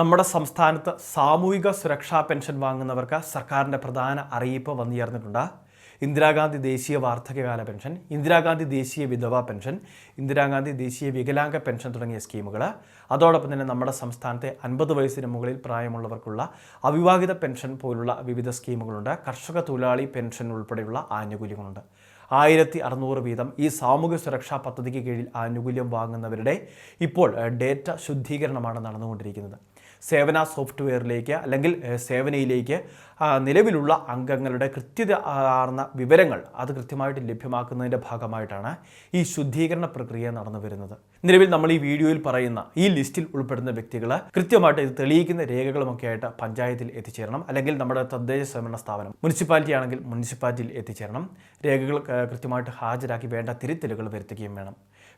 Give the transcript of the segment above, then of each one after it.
നമ്മുടെ സംസ്ഥാനത്ത് സാമൂഹിക സുരക്ഷാ പെൻഷൻ വാങ്ങുന്നവർക്ക് സർക്കാരിന്റെ പ്രധാന അറിയിപ്പ് വന്നുചേർന്നിട്ടുണ്ട് ഇന്ദിരാഗാന്ധി ദേശീയ വാർദ്ധക്യകാല പെൻഷൻ ഇന്ദിരാഗാന്ധി ദേശീയ വിധവ പെൻഷൻ ഇന്ദിരാഗാന്ധി ദേശീയ വികലാംഗ പെൻഷൻ തുടങ്ങിയ സ്കീമുകൾ അതോടൊപ്പം തന്നെ നമ്മുടെ സംസ്ഥാനത്തെ അൻപത് വയസ്സിന് മുകളിൽ പ്രായമുള്ളവർക്കുള്ള അവിവാഹിത പെൻഷൻ പോലുള്ള വിവിധ സ്കീമുകളുണ്ട്. കർഷക തൊഴിലാളി പെൻഷൻ ഉൾപ്പെടെയുള്ള ആനുകൂല്യങ്ങളുണ്ട്. ആയിരത്തി അറുന്നൂറ് വീതം ഈ സാമൂഹ്യ സുരക്ഷാ പദ്ധതിക്ക് കീഴിൽ ആനുകൂല്യം വാങ്ങുന്നവരുടെ ഇപ്പോൾ ഡേറ്റ ശുദ്ധീകരണമാണ് നടന്നുകൊണ്ടിരിക്കുന്നത്. സേവന സോഫ്റ്റ്വെയറിലേക്ക് അല്ലെങ്കിൽ സേവനയിലേക്ക് നിലവിലുള്ള അംഗങ്ങളുടെ കൃത്യത ആർന്ന വിവരങ്ങൾ അത് കൃത്യമായിട്ട് ലഭ്യമാക്കുന്നതിന്റെ ഭാഗമായിട്ടാണ് ഈ ശുദ്ധീകരണ പ്രക്രിയ നടന്നു വരുന്നത്. നിലവിൽ നമ്മൾ ഈ വീഡിയോയിൽ പറയുന്ന ഈ ലിസ്റ്റിൽ ഉൾപ്പെടുന്ന വ്യക്തികൾ കൃത്യമായിട്ട് ഇത് തെളിയിക്കുന്ന രേഖകളുമൊക്കെ ആയിട്ട് പഞ്ചായത്തിൽ എത്തിച്ചേരണം അല്ലെങ്കിൽ നമ്മുടെ തദ്ദേശ സ്വയംഭരണ സ്ഥാപനം മുനിസിപ്പാലിറ്റി ആണെങ്കിൽ മുനിസിപ്പാലിറ്റിയിൽ എത്തിച്ചേരണം. രേഖകൾ കൃത്യമായിട്ട് ഹാജരാക്കി വേണ്ട തിരുത്തലുകൾ വരുത്തുകയും വേണം.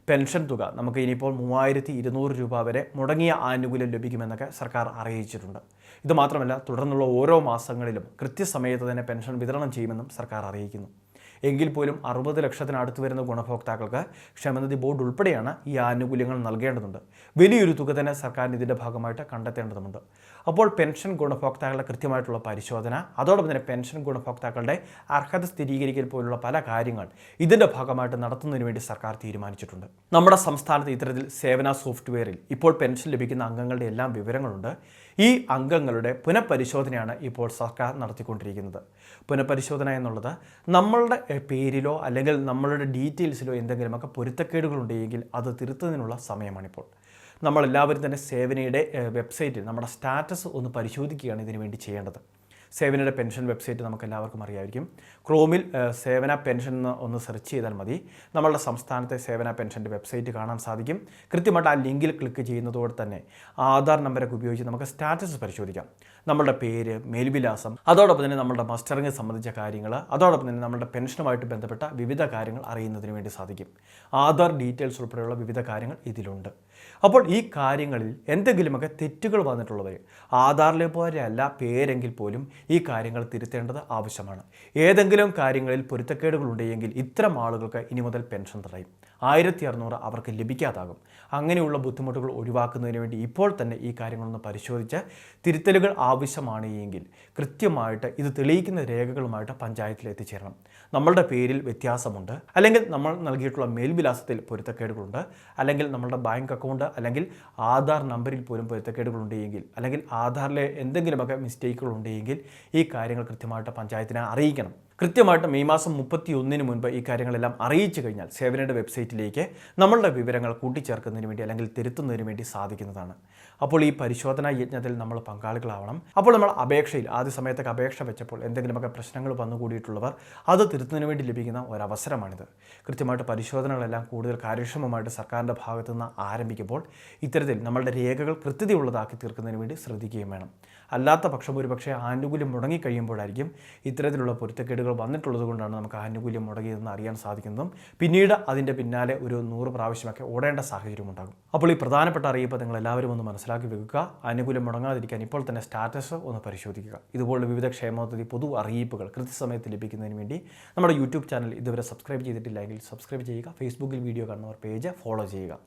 പെൻഷൻ തുക നമുക്ക് ഇനിയിപ്പോൾ മൂവായിരത്തി ഇരുന്നൂറ് രൂപ വരെ മുടങ്ങിയ ആനുകൂല്യം ലഭിക്കുമെന്നൊക്കെ സർക്കാർ അറിയിച്ചിട്ടുണ്ട്. ഇത് മാത്രമല്ല തുടർന്നുള്ള ഓരോ മാസങ്ങളിലും കൃത്യസമയത്ത് തന്നെ പെൻഷൻ വിതരണം ചെയ്യുമെന്നും സർക്കാർ അറിയിക്കുന്നു. എങ്കിൽ പോലും അറുപത് ലക്ഷത്തിനടുത്ത് വരുന്ന ഗുണഭോക്താക്കൾക്ക് ക്ഷമനിധി ബോർഡ് ഉൾപ്പെടെയാണ് ഈ ആനുകൂല്യങ്ങൾ നൽകേണ്ടതുണ്ട്. വലിയൊരു തുക തന്നെ സർക്കാരിന് ഇതിന്റെ ഭാഗമായിട്ട് കണ്ടെത്തേണ്ടതുണ്ട് അപ്പോൾ പെൻഷൻ ഗുണഭോക്താക്കളുടെ കൃത്യമായിട്ടുള്ള പരിശോധന അതോടൊപ്പം തന്നെ പെൻഷൻ ഗുണഭോക്താക്കളുടെ അർഹത സ്ഥിരീകരിക്കൽ പോലുള്ള പല കാര്യങ്ങൾ ഇതിന്റെ ഭാഗമായിട്ട് നടത്തുന്നതിന് വേണ്ടി സർക്കാർ തീരുമാനിച്ചിട്ടുണ്ട്. നമ്മുടെ സംസ്ഥാനത്ത് ഇത്തരത്തിൽ സേവന സോഫ്റ്റ്വെയറിൽ ഇപ്പോൾ പെൻഷൻ ലഭിക്കുന്ന അംഗങ്ങളുടെ എല്ലാം വിവരങ്ങളുണ്ട്. ഈ അംഗങ്ങളുടെ പുനഃപരിശോധനയാണ് ഇപ്പോൾ സർക്കാർ നടത്തിക്കൊണ്ടിരിക്കുന്നത്. പുനഃപരിശോധന എന്നുള്ളത് നമ്മളുടെ പേരിലോ അല്ലെങ്കിൽ നമ്മളുടെ ഡീറ്റെയിൽസിലോ എന്തെങ്കിലുമൊക്കെ പൊരുത്തക്കേടുകളുണ്ടെങ്കിൽ അത് തിരുത്തുന്നതിനുള്ള സമയമാണിപ്പോൾ. നമ്മളെല്ലാവരും തന്നെ സേവനയുടെ വെബ്സൈറ്റിൽ നമ്മുടെ സ്റ്റാറ്റസ് ഒന്ന് പരിശോധിക്കുകയാണ് ഇതിനു വേണ്ടി ചെയ്യേണ്ടത്. സേവനയുടെ പെൻഷൻ വെബ്സൈറ്റ് നമുക്ക് എല്ലാവർക്കും അറിയാമായിരിക്കും ക്രോമിൽ സേവന പെൻഷൻ എന്ന് ഒന്ന് സെർച്ച് ചെയ്താൽ മതി. നമ്മളുടെ സംസ്ഥാനത്തെ സേവന പെൻഷന്റെ വെബ്സൈറ്റ് കാണാൻ സാധിക്കും. കൃത്യമായിട്ട് ആ ലിങ്കിൽ ക്ലിക്ക് ചെയ്യുന്നതോടെ തന്നെ ആധാർ നമ്പരൊക്കെ ഉപയോഗിച്ച് നമുക്ക് സ്റ്റാറ്റസ് പരിശോധിക്കാം. നമ്മളുടെ പേര് മേൽവിലാസം അതോടൊപ്പം തന്നെ നമ്മളുടെ മസ്റ്ററിങ് സംബന്ധിച്ച കാര്യങ്ങൾ അതോടൊപ്പം തന്നെ നമ്മളുടെ പെൻഷനുമായിട്ട് ബന്ധപ്പെട്ട വിവിധ കാര്യങ്ങൾ അറിയുന്നതിന് വേണ്ടി സാധിക്കും. ആധാർ ഡീറ്റെയിൽസ് ഉൾപ്പെടെയുള്ള വിവിധ കാര്യങ്ങൾ ഇതിലുണ്ട്. അപ്പോൾ ഈ കാര്യങ്ങളിൽ എന്തെങ്കിലുമൊക്കെ തെറ്റുകൾ വന്നിട്ടുള്ളവർ ആധാറിലെ പോലെ അല്ല പേരെങ്കിൽ പോലും ഈ കാര്യങ്ങൾ തിരുത്തേണ്ടത് ആവശ്യമാണ്. ഏതെങ്കിലും കാര്യങ്ങളിൽ പൊരുത്തക്കേടുകൾ ഉണ്ടെങ്കിൽ ഇത്തരം ആളുകൾക്ക് ഇനി മുതൽ പെൻഷൻ തടയും. ആയിരത്തി അറുന്നൂറ് അവർക്ക് ലഭിക്കാതാകും. അങ്ങനെയുള്ള ബുദ്ധിമുട്ടുകൾ ഒഴിവാക്കുന്നതിന് വേണ്ടി ഇപ്പോൾ തന്നെ ഈ കാര്യങ്ങളൊന്ന് പരിശോധിച്ച് തിരുത്തലുകൾ ആവശ്യമാണ് എങ്കിൽ കൃത്യമായിട്ട് ഇത് തെളിയിക്കുന്ന രേഖകളുമായിട്ട് പഞ്ചായത്തിൽ എത്തിച്ചേരണം. നമ്മളുടെ പേരിൽ വ്യത്യാസമുണ്ട്. അല്ലെങ്കിൽ നമ്മൾ നൽകിയിട്ടുള്ള മേൽവിലാസത്തിൽ പൊരുത്തക്കേടുകളുണ്ട്. അല്ലെങ്കിൽ നമ്മളുടെ ബാങ്ക് അക്കൗണ്ട് അല്ലെങ്കിൽ ആധാർ നമ്പറിൽ പോലും പൊരുത്തക്കേടുകളുണ്ടെങ്കിൽ അല്ലെങ്കിൽ ആധാറിലെ എന്തെങ്കിലുമൊക്കെ മിസ്റ്റേക്കുകൾ ഉണ്ടെങ്കിൽ ഈ കാര്യങ്ങൾ കൃത്യമായിട്ട് പഞ്ചായത്തിനെ അറിയിക്കണം. കൃത്യമായിട്ട് മെയ് മാസം മുപ്പത്തി ഒന്നിന് മുൻപ് ഈ കാര്യങ്ങളെല്ലാം അറിയിച്ചു കഴിഞ്ഞാൽ സേവനയുടെ വെബ്സൈറ്റിലേക്ക് നമ്മളുടെ വിവരങ്ങൾ കൂട്ടിച്ചേർക്കുന്നതിന് വേണ്ടി അല്ലെങ്കിൽ തിരുത്തുന്നതിന് വേണ്ടി സാധിക്കുന്നതാണ്. അപ്പോൾ ഈ പരിശോധനാ യജ്ഞത്തിൽ നമ്മൾ പങ്കാളികളാവണം. അപ്പോൾ നമ്മൾ അപേക്ഷയിൽ ആദ്യ സമയത്തൊക്കെ അപേക്ഷ വെച്ചപ്പോൾ എന്തെങ്കിലുമൊക്കെ പ്രശ്നങ്ങൾ വന്നുകൂടിയിട്ടുള്ളവർ അത് തിരുത്തുന്നതിന് വേണ്ടി ലഭിക്കുന്ന ഒരവസരമാണിത്. കൃത്യമായിട്ട് പരിശോധനകളെല്ലാം കൂടുതൽ കാര്യക്ഷമമായിട്ട് സർക്കാരിന്റെ ഭാഗത്തു നിന്ന് ആരംഭിക്കുമ്പോൾ ഇത്തരത്തിൽ നമ്മളുടെ രേഖകൾ കൃത്യതയുള്ളതാക്കി തീർക്കുന്നതിന് വേണ്ടി ശ്രദ്ധിക്കുകയും വേണം. അല്ലാത്ത പക്ഷം ഒരുപക്ഷെ ആനുകൂല്യം മുടങ്ങിക്കഴിയുമ്പോഴായിരിക്കും ഇത്തരത്തിലുള്ള പൊരുത്തക്കേടുകൾ വന്നിട്ടുള്ളത് കൊണ്ടാണ് നമുക്ക് ആനുകൂല്യം മുടങ്ങിയതെന്ന് അറിയാൻ സാധിക്കുന്നതും. പിന്നീട് അതിന്റെ പിന്നാലെ ഒരു നൂറ് പ്രാവശ്യമൊക്കെ ഓടേണ്ട സാഹചര്യം ഉണ്ടാകും. അപ്പോൾ ഈ പ്രധാനപ്പെട്ട അറിയിപ്പ് നിങ്ങൾ എല്ലാവരും ഒന്ന് മനസ്സിലാക്കി വെക്കുക. ആനുകൂല്യം മുടങ്ങാതിരിക്കാൻ ഇപ്പോൾ തന്നെ സ്റ്റാറ്റസ് ഒന്ന് പരിശോധിക്കുക. ഇതുപോലുള്ള വിവിധ ക്ഷേമപദ്ധതി പൊതു അറിയിപ്പുകൾ കൃത്യസമയത്ത് ലഭിക്കുന്നതിന് വേണ്ടി നമ്മുടെ യൂട്യൂബ് ചാനൽ ഇതുവരെ സബ്സ്ക്രൈബ് ചെയ്തിട്ടില്ല എങ്കിൽ സബ്സ്ക്രൈബ് ചെയ്യുക. ഫേസ്ബുക്കിൽ വീഡിയോ കാണുന്നവർ പേജ് ഫോളോ ചെയ്യുക.